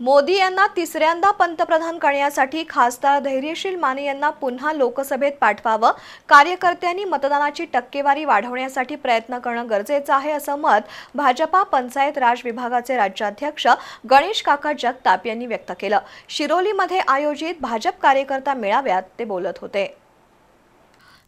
मोदी यांना तिसऱ्यांदा पंतप्रधान करण्यासाठी खासदार धैर्यशील माने यांना पुन्हा लोकसभेत पाठवावं कार्यकर्त्यांनी मतदानाची टक्केवारी वाढवण्यासाठी प्रयत्न करणं गरजेचं आहे असं मत भाजपा पंचायत राज विभागाचे राज्याध्यक्ष गणेश काका जगताप यांनी व्यक्त केलं. शिरोलीमध्ये आयोजित भाजप कार्यकर्ता मेळाव्यात ते बोलत होते.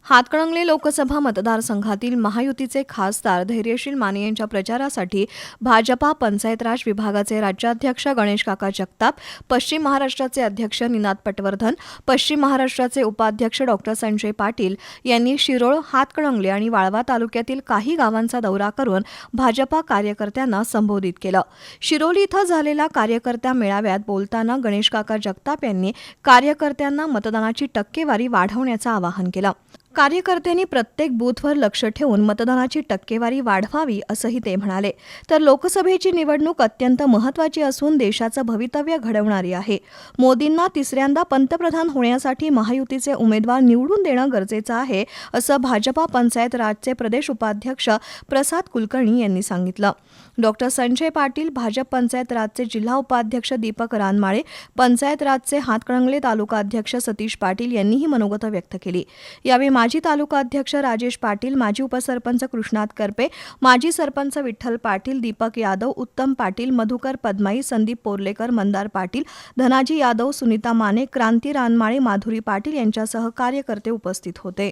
हातकणंगले लोकसभा मतदारसंघातील महायुतीचे खासदार धैर्यशील माने यांच्या प्रचारासाठी भाजपा पंचायत राज विभागाचे राज्याध्यक्ष गणेश काका जगताप पश्चिम महाराष्ट्राचे अध्यक्ष निनाद पटवर्धन पश्चिम महाराष्ट्राचे उपाध्यक्ष डॉक्टर संजय पाटील यांनी शिरोळ हातकणंगले आणि वाळवा तालुक्यातील काही गावांचा दौरा करून भाजपा कार्यकर्त्यांना संबोधित केलं. शिरोली इथं झालेल्या कार्यकर्त्या मेळाव्यात बोलताना गणेश काका जगताप यांनी कार्यकर्त्यांना मतदानाची टक्केवारी वाढवण्याचं आवाहन केलं. कार्यकर्त्यांनी प्रत्येक बूथवर लक्ष ठेवून मतदानाची टक्केवारी वाढवावी असंही ते म्हणाले. तर लोकसभेची निवडणूक अत्यंत महत्त्वाची असून देशाचं भवितव्य घडवणारी आहे. मोदींना तिसऱ्यांदा पंतप्रधान होण्यासाठी महायुतीचे उमेदवार निवडून देणं गरजेचं आहे असं भाजपा पंचायत राजचे प्रदेश उपाध्यक्ष प्रसाद कुलकर्णी यांनी सांगितलं. डॉक्टर संजय पाटील भाजप पंचायत राजचे जिल्हा उपाध्यक्ष दीपक रानमाळे पंचायत राजचे हातकणंगले तालुका अध्यक्ष सतीश पाटील यांनीही मनोगत व्यक्त केली. यावेळी माजी तालुका अध्यक्ष राजेश पाटील माजी उपसरपंच कृष्णात करपे माजी सरपंच विठ्ठल पाटील दीपक यादव उत्तम पाटील मधुकर पद्माई संदीप पोर्लेकर मंदार पाटील धनाजी यादव सुनीता माने क्रांती रानमाळे माधुरी पाटील यांच्यासह कार्यकर्ते उपस्थित होते.